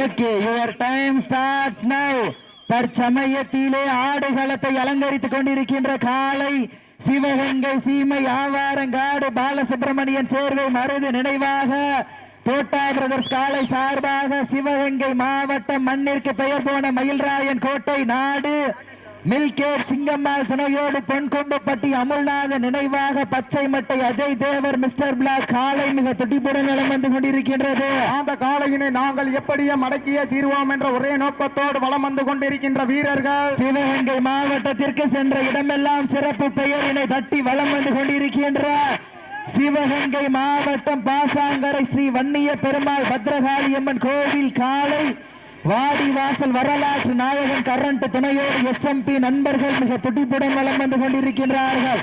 Okay your time starts now தற்சமயத்திலே ஆடுகளத்தை அலங்கரித்துக் கொண்டிருக்கின்ற காலை சிவகங்கை சீமை ஆவாரங்காடு பாலசுப்பிரமணியன் சேர்வை மருது நினைவாக தோட்டா பிரதர்ஸ் காலை சார்பாக சிவகங்கை மாவட்டம் மண்ணிற்கு பெயர் போன மயில்ராயன் கோட்டை நாடு. மில்கேட் சிங்கம்மாள் துணையோடு பொன்கொண்டுப்பட்டி அமுல்நாத நினைவாக பச்சை மட்டை அஜய் தேவர் மிஸ்டர் பிளாக் காலை மிக துடிப்புடன் நிலம் வந்து கொண்டிருக்கின்றது. அந்த காளையினை நாங்கள் எப்படியும் அடக்கியே தீர்வோம் என்ற ஒரே நோக்கத்தோடு வலம் வந்து கொண்டிருக்கின்ற வீரர்கள். சிவகங்கை மாவட்டத்திற்கு சென்ற இடமெல்லாம் சிறப்பு பெயரினை தட்டி வலம் வந்து கொண்டிருக்கின்ற சிவகங்கை மாவட்டம் பாசாங்கரை ஸ்ரீ வன்னிய பெருமாள் பத்ரகாளியம்மன் கோவில் காலை வாடி வாசல் வரலாற்று நாயகன் கரண்ட் துணையோடு எஸ்எம்பி நண்பர்கள் மிக துடிப்புடன் வலம் வந்து கொண்டிருக்கின்றார்கள்.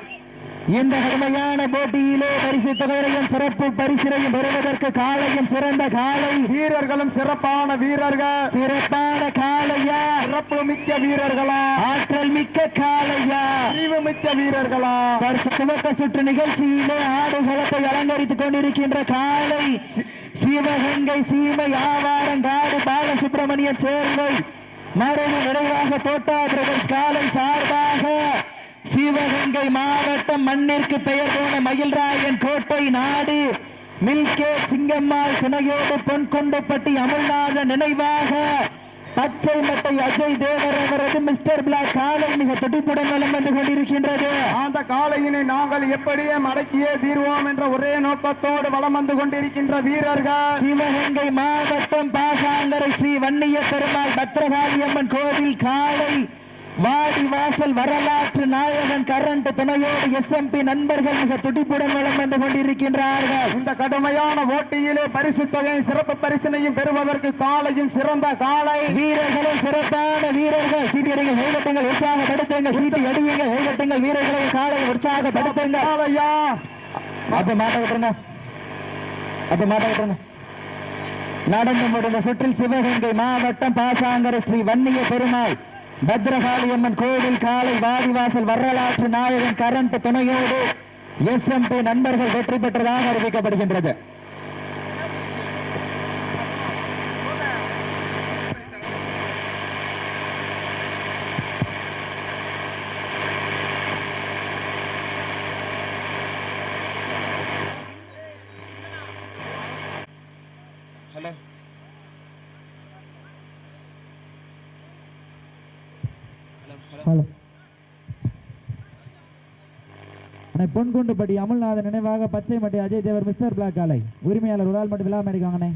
இந்த கடுமையான போட்டியிலே பரிசு தொகையையும் சிறப்பு பரிசினையும் பெறுவதற்கு காலையும் சிறந்த காலை. வீரர்களும் சிறப்பான வீரர்கள். சிறப்பான காலையா? சிறப்பு மிக்க வீரர்களா? ஆற்றல் மிக்க காலையா? அறிவு மிக்க வீரர்களா? துவக்க சுற்று நிகழ்ச்சியிலே ஆடுகளத்தை அலங்கரித்துக் கொண்டிருக்கின்ற காலை. சிவகங்கை சீமை ஆவாரங்காடு பாலசுப்பிரமணியன் சேர்வை மரண நிறைவாக தோட்டா பிரதர்ஸ் காலை சார்பாக சிவகங்கை மாவட்டம் மண்ணிற்கு பெயர் போன மயில்ராயன் கோட்டை நாடு மில்கே சிங்கம்மாள் துணையோடு பொன்கொண்டுப்பட்டி அமுல்நாத நினைவாக பச்சை மட்டை அஜய் தேவர் அவரது மிஸ்டர் பிளாக் காலை மிக துடிப்புடன் வலம் வந்து கொண்டிருக்கின்றது. அந்த காளையினை நாங்கள் எப்படியும் அடக்கியே தீர்வோம் என்ற ஒரே நோக்கத்தோடு வலம் வந்து கொண்டிருக்கின்ற வீரர்கள். சிவகங்கை மாவட்டம் பாசாங்கரை ஸ்ரீ வன்னிய பெருமாள் பத்ரகாளி அம்மன் கோவில் காலை வாடி வாசல் வரலாற்று நாயகன் கரண்ட் துணையோடு எஸ்எம்பி நண்பர்கள் மிக துடிப்புடன் வலம் வந்து கொண்டிருக்கின்றார்கள். இந்த கடுமையான போட்டியிலே பரிசு தொகை சிறப்பு பரிசினையும் பெறுவதற்கு காளையும் சிறந்த காளை வீரர்களும் சிறப்பான வீரர்கள். சீட்டியடிங்கள் கைகட்டுங்கள் உற்சாகப்படுத்துங்கள். சீட்டி அடியுங்கள் கைகட்டுங்கள் வீரர்களை காலை உற்சாகப்படுத்துங்கள். காளையா அப்ப மாட்ட விட்டுருங்க அப்ப மாட்ட விட்டுருங்க நடந்து முடிந்த சுற்றில் சிவகங்கை மாவட்டம் பாசாங்கர ஸ்ரீ வன்னிய பெருமாள் பத்ரகாளியம்மன் கோவில் காலை வாதிவாசல் வரலாற்று நாயகன் கரண்ட் துணையோடு எஸ்எம்பி நண்பர்கள் வெற்றி பெற்றதாக அறிவிக்கப்படுகின்றது ஹலோ ஹலோ. அண்ணே பொன்குண்டுபட்டி அமுல்நாதன் நினைவாக பச்சை மட்டி அஜய் தேவர் மிஸ்டர் பிளாக் காலை. உரிமையாளர் ஒரு ஆள் மட்டும் விழாம இருக்காங்கண்ணே.